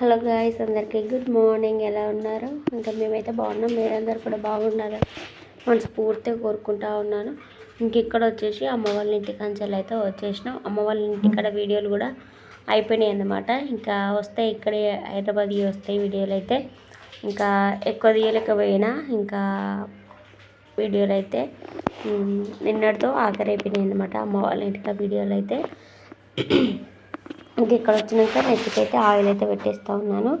Hello guys అందరికీ good morning. ఎలా ఉన్నారు? ఇంకా మేమైతే బాగున్నాం. మీరందరూ కూడా బాగున్నారు? మనస్ఫూర్తిగా కోరుకుంటా ఉన్నాను. ఇంక ఇక్కడ వచ్చేసి అమ్మ వాళ్ళ ఇంటి కంచెలు అయితే వచ్చేసినాం. అమ్మ వాళ్ళ ఇంటి ఇక్కడ వీడియోలు కూడా అయిపోయినాయి అన్నమాట. ఇంకా వస్తాయి ఇక్కడే హైదరాబాద్ వస్తాయి వీడియోలు అయితే. ఇంకా ఎక్కువ తీయలేకపోయినా ఇంకా వీడియోలు అయితే నిన్నటితో ఆఖరి అయిపోయినాయి అన్నమాట అమ్మ వాళ్ళ ఇంటికి వీడియోలు అయితే. ఇంక ఇక్కడ వచ్చినాక నెత్తికైతే ఆయిల్ అయితే పెట్టేస్తూ ఉన్నాను.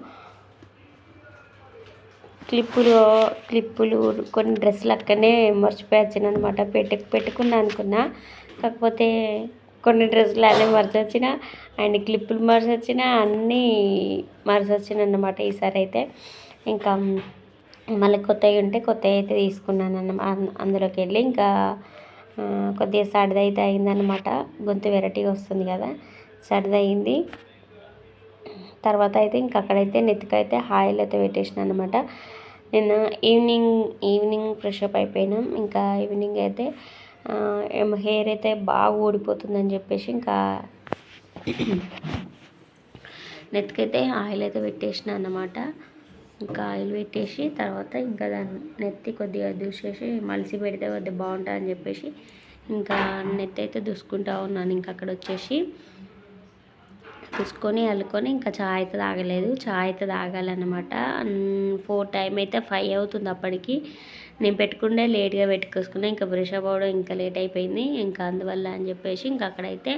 క్లిప్పులు క్లిప్పులు కొన్ని డ్రెస్సులు అక్కడనే మర్చిపోయొచ్చాను అనమాట పెట్టు పెట్టుకున్నా అనుకున్నా. కాకపోతే కొన్ని డ్రెస్సులు అన్నీ మర్చొచ్చిన అండ్ క్లిప్పులు మర్చి వచ్చిన అన్నీ మర్చి వచ్చిన అన్నమాట ఈసారి అయితే. ఇంకా మళ్ళీ కొత్తవి ఉంటే కొత్తవి అయితే తీసుకున్నాను అన్న అందులోకి వెళ్ళి ఇంకా కొద్దిగా సర్ది అయితే అయిందనమాట గొంతు వెరైటీగా వస్తుంది కదా. సర్దయింది. తర్వాత అయితే ఇంక అక్కడైతే నెత్తికైతే ఆయిల్ అయితే పెట్టేసిన అనమాట నిన్న ఈవినింగ్ ఈవినింగ్ ఫ్రెష్ అప్ అయిపోయినాం. ఇంకా ఈవినింగ్ అయితే హెయిర్ అయితే బాగా ఊడిపోతుందని చెప్పేసి ఇంకా నెత్తికైతే ఆయిల్ అయితే పెట్టేసిన అన్నమాట ఇంకా ఆయిల్ పెట్టేసి తర్వాత ఇంకా దాన్ని నెత్తి కొద్దిగా దూసేసి మలిసి పెడితే కొద్దిగా బాగుంటుంది అని చెప్పేసి ఇంకా నెత్తి అయితే దూసుకుంటా ఉన్నాను. ఇంకా అక్కడ వచ్చేసి తీసుకొని అల్లుకొని ఇంకా చాయ్ అయితే తాగలేదు. చాయ్ అయితే తాగాలన్నమాట. ఫోర్ టైం అయితే ఫైవ్ అవుతుంది అప్పటికి. నేను పెట్టుకుంటే లేట్గా పెట్టుకొసుకున్నా. ఇంకా బ్రష్ అవ్వడం ఇంకా లేట్ అయిపోయింది. ఇంకా అందువల్ల అని చెప్పేసి ఇంకా అక్కడైతే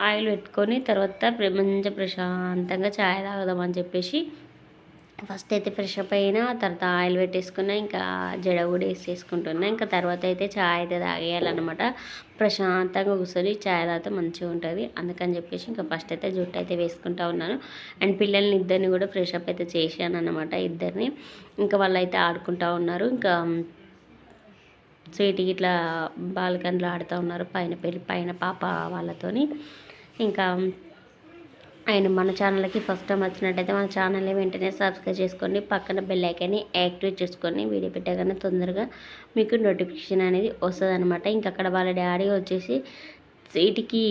ఆయిల్ పెట్టుకొని తర్వాత ప్ర- మంచిగా ప్రశాంతంగా చాయ్ తాగుదామని చెప్పేసి ఫస్ట్ అయితే ఫ్రెష్ అప్ అయినా తర్వాత ఆయిల్ పెట్టేసుకున్నా ఇంకా జడ కూడా వేసేసుకుంటున్నా. ఇంకా తర్వాత అయితే చాయ్ అయితే తాగేయాలన్నమాట. ప్రశాంతంగా కూర్చొని చాయ్ తాగితే మంచిగా ఉంటుంది. అందుకని చెప్పేసి ఇంకా ఫస్ట్ అయితే జుట్టు అయితే వేసుకుంటా ఉన్నాను. అండ్ పిల్లల్ని ఇద్దరిని కూడా ఫ్రెష్ అప్ అయితే చేశాను అనమాట ఇద్దరిని. ఇంకా వాళ్ళు అయితే ఆడుకుంటా ఉన్నారు. ఇంకా స్వీట్కి ఇట్లా బాల్కనీలో ఆడుతూ ఉన్నారు. పైన పెళ్ళి పైన పాప వాళ్ళతోని. ఇంకా ఆయన మన ఛానల్కి ఫస్ట్ టైం వచ్చినట్టయితే మన ఛానల్ని వెంటనే సబ్స్క్రైబ్ చేసుకొని పక్కన బెల్ ఐకాన్ని యాక్టివేట్ చేసుకొని వీడియో పెట్టగానే తొందరగా మీకు నోటిఫికేషన్ అనేది వస్తుంది అనమాట ఇంకా అక్కడ వాళ్ళ డాడీ వచ్చేసి సీటికి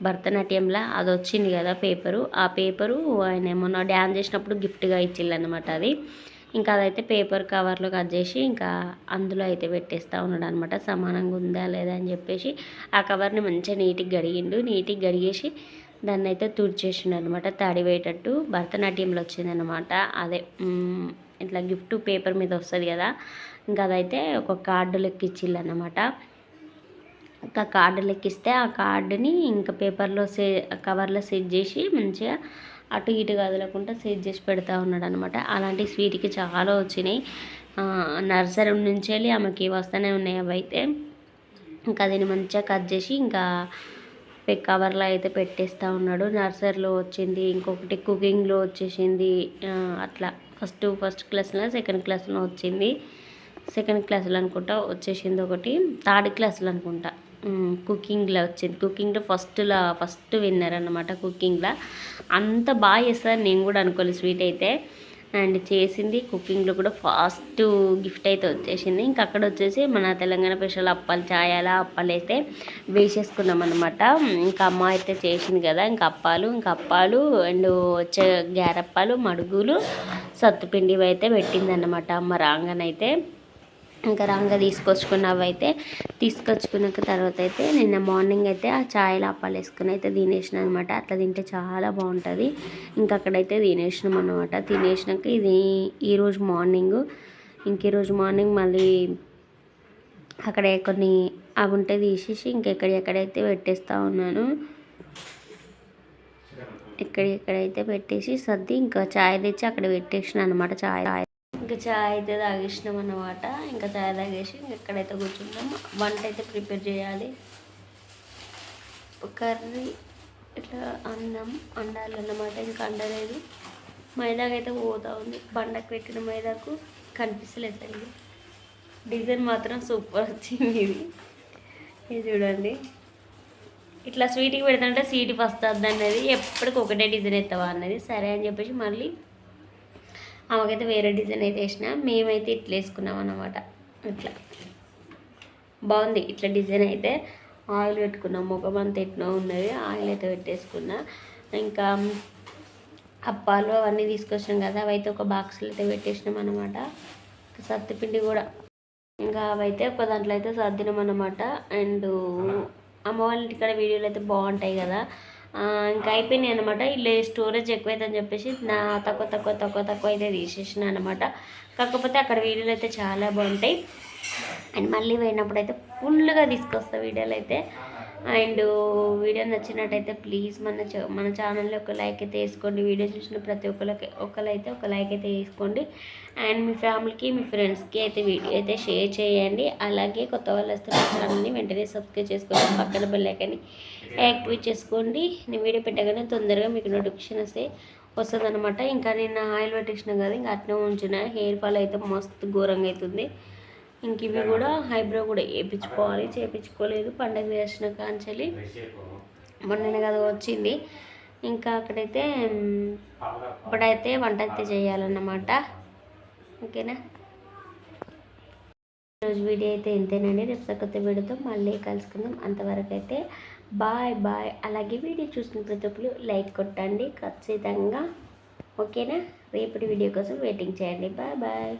భరతనాట్యంలా అది వచ్చింది కదా పేపరు. ఆ పేపరు ఆయన ఏమన్నా డ్యాన్స్ చేసినప్పుడు గిఫ్ట్గా ఇచ్చిల్లనమాట అది. ఇంకా అదైతే పేపర్ కవర్లో కట్ చేసి ఇంకా అందులో అయితే పెట్టేస్తూ ఉన్నాడు అనమాట సమానంగా ఉందా లేదా అని చెప్పేసి ఆ కవర్ని మంచిగా నీట్గా గడిగిండు నీట్గా గడిగేసి దాన్ని అయితే తుడిచేసిండు అనమాట తడివేటట్టు భరతనాట్యంలో వచ్చిందనమాట. అదే ఇట్లా గిఫ్ట్ పేపర్ మీద వస్తుంది కదా ఇంకా అదైతే ఒక కార్డు లెక్క అనమాట ఇంకా కార్డు లెక్కిస్తే ఆ కార్డుని ఇంకా పేపర్లో సే కవర్లో సెట్ చేసి మంచిగా అటు ఇటు కదలకుండా సెట్ చేసి పెడతా ఉన్నాడు అనమాట అలాంటి స్వీట్కి చాలా వచ్చినాయి. నర్సరీ నుంచి వెళ్ళి ఆమెకి వస్తూనే ఉన్నాయి అవి అయితే. ఇంకా దీన్ని మంచిగా కట్ చేసి ఇంకా కవర్లో అయితే పెట్టేస్తూ ఉన్నాడు. నర్సరీలో వచ్చింది ఇంకొకటి కుకింగ్లో వచ్చేసింది. అట్లా ఫస్ట్ ఫస్ట్ క్లాస్లో సెకండ్ క్లాస్లో వచ్చింది. సెకండ్ క్లాస్లో అనుకుంటా వచ్చేసింది ఒకటి. థర్డ్ క్లాస్లో అనుకుంటా. కుకింగ్లో వచ్చింది. కుకింగ్లో ఫస్ట్లో ఫస్ట్ విన్నర్ అనమాట కుకింగ్లో. అంత బాగా చేస్తారు నేను కూడా అనుకోలేదు స్వీట్ అయితే. అండ్ చేసింది కుకింగ్లో కూడా ఫాస్ట్ గిఫ్ట్ అయితే వచ్చేసింది. ఇంకా అక్కడ వచ్చేసి మన తెలంగాణ స్పెషల్ అప్పాలు చాయాల అప్పాలు అయితే వేసేసుకున్నాం అనమాట ఇంకా అమ్మ అయితే చేసింది కదా ఇంకా అప్పాలు ఇంకా అప్పాలు అండ్ వచ్చే గ్యారప్పాలు మడుగులు సత్తుపిండివి అయితే పెట్టింది అనమాట అమ్మ రాగానైతే ఇంకా రాంగా తీసుకొచ్చుకున్నవి అయితే తీసుకొచ్చుకున్నాక తర్వాత అయితే నిన్న మార్నింగ్ అయితే ఆ ఛాయ్ లాపాలు వేసుకుని అయితే తినేసిన అనమాట అట్లా తింటే చాలా బాగుంటుంది. ఇంకా అక్కడైతే తినేసినాం అనమాట తినేసినాక ఇది ఈరోజు మార్నింగ్ ఇంక ఈరోజు మార్నింగ్ మళ్ళీ అక్కడ కొన్ని అవి ఉంటే తీసేసి ఇంకెక్కడెక్కడైతే పెట్టేస్తూ ఉన్నాను. ఎక్కడెక్కడైతే పెట్టేసి సర్ది ఇంకా చాయ్ తెచ్చి అక్కడ పెట్టేసిన అనమాట చాయ్ ఇంకా చాయ్ అయితే తాగేసినాం అన్నమాట ఇంకా చాయ్ తాగేసి ఇంక ఎక్కడైతే కూర్చుంటాం వంట అయితే ప్రిపేర్ చేయాలి. కర్రీ ఇట్లా అన్నం వండాలన్నమాట ఇంకా అండలేదు మైదాకు అయితే ఉంది. బండకు పెట్టిన మైదాకు కనిపిస్తలేదు డిజైన్ మాత్రం సూపర్ వచ్చింది ఇది. ఇది చూడండి. ఇట్లా స్వీట్కి పెడుతుంటే స్వీట్ ఫస్ట్ వద్దు అన్నది. ఎప్పటికి ఒకటే డిజైన్ ఎత్తావా అన్నది. సరే అని చెప్పేసి మళ్ళీ ఆమెకైతే వేరే డిజైన్ అయితే వేసిన మేమైతే ఇట్లా వేసుకున్నాం అన్నమాట. ఇట్లా. బాగుంది. ఇట్లా డిజైన్ అయితే ఆయిల్ పెట్టుకున్నాం. ముఖం అంతా ఎట్లా ఉన్నది ఆయిల్ అయితే పెట్టేసుకున్నా. ఇంకా అప్పాలు అవన్నీ తీసుకొచ్చినాం కదా అవైతే ఒక బాక్స్లో అయితే పెట్టేసినాం అనమాట సత్తిపిండి కూడా. ఇంకా అవైతే ఒక దాంట్లో అయితే సర్దినాం అనమాట అండ్ అమ్మ వాళ్ళ ఇంటికాడ వీడియోలు అయితే బాగుంటాయి కదా. ఇంకా అయిపోయినాయి అనమాట ఇల్లు స్టోరేజ్ ఎక్కువైందని చెప్పేసి నా తక్కువ తక్కువ తక్కువ తక్కువ అయితే తీసేసిన అనమాట కాకపోతే అక్కడ వీడియోలు అయితే చాలా బాగుంటాయి. అండ్ మళ్ళీ పోయినప్పుడు అయితే ఫుల్గా తీసుకొస్తా వీడియోలు అయితే. అండ్ వీడియో నచ్చినట్టయితే ప్లీజ్ మన చ- మన ఛానల్లో ఒక లైక్ అయితే వేసుకోండి. వీడియో చూసిన ప్రతి ఒక్కరికి ఒకరైతే ఒక లైక్ అయితే వేసుకోండి. అండ్ మీ ఫ్యామిలీకి మీ ఫ్రెండ్స్కి అయితే వీడియో అయితే షేర్ చేయండి. అలాగే కొత్త వాళ్ళు వస్తే ఛానల్ని వెంటనే సబ్స్క్రైబ్ చేసుకోండి. పక్కన బెల్లైకని యాక్టివేట్ చేసుకోండి. నేను వీడియో పెట్టగానే తొందరగా మీకు నోటిఫికేషన్ వస్తే వస్తుంది అనమాట ఇంకా నేను ఆయిల్ పెట్టించిన కదా ఇంకా అట్నే ఉంచిన హెయిర్ ఫాల్ అయితే మస్తు ఘోరంగా అవుతుంది. ఇంక ఇవి కూడా హైబ్రో కూడా వేయించుకోవాలి చేయించుకోలేదు పండగ వేసిన కాంచెలి మొన్ననే కదా వచ్చింది. ఇంకా అక్కడైతే ఇప్పుడైతే వంట అయితే చేయాలన్నమాట. ఓకేనా? ఈరోజు వీడియో అయితే ఇంతేనండి. రేపు కొత్త వీడియోతో మళ్ళీ కలుసుకుందాం. అంతవరకు అయితే బాయ్ బాయ్. అలాగే వీడియో చూసిన ప్రతి ఒక్కరు లైక్ కొట్టండి ఖచ్చితంగా. ఓకేనా? రేపటి వీడియో కోసం వెయిటింగ్ చేయండి. Bye bye.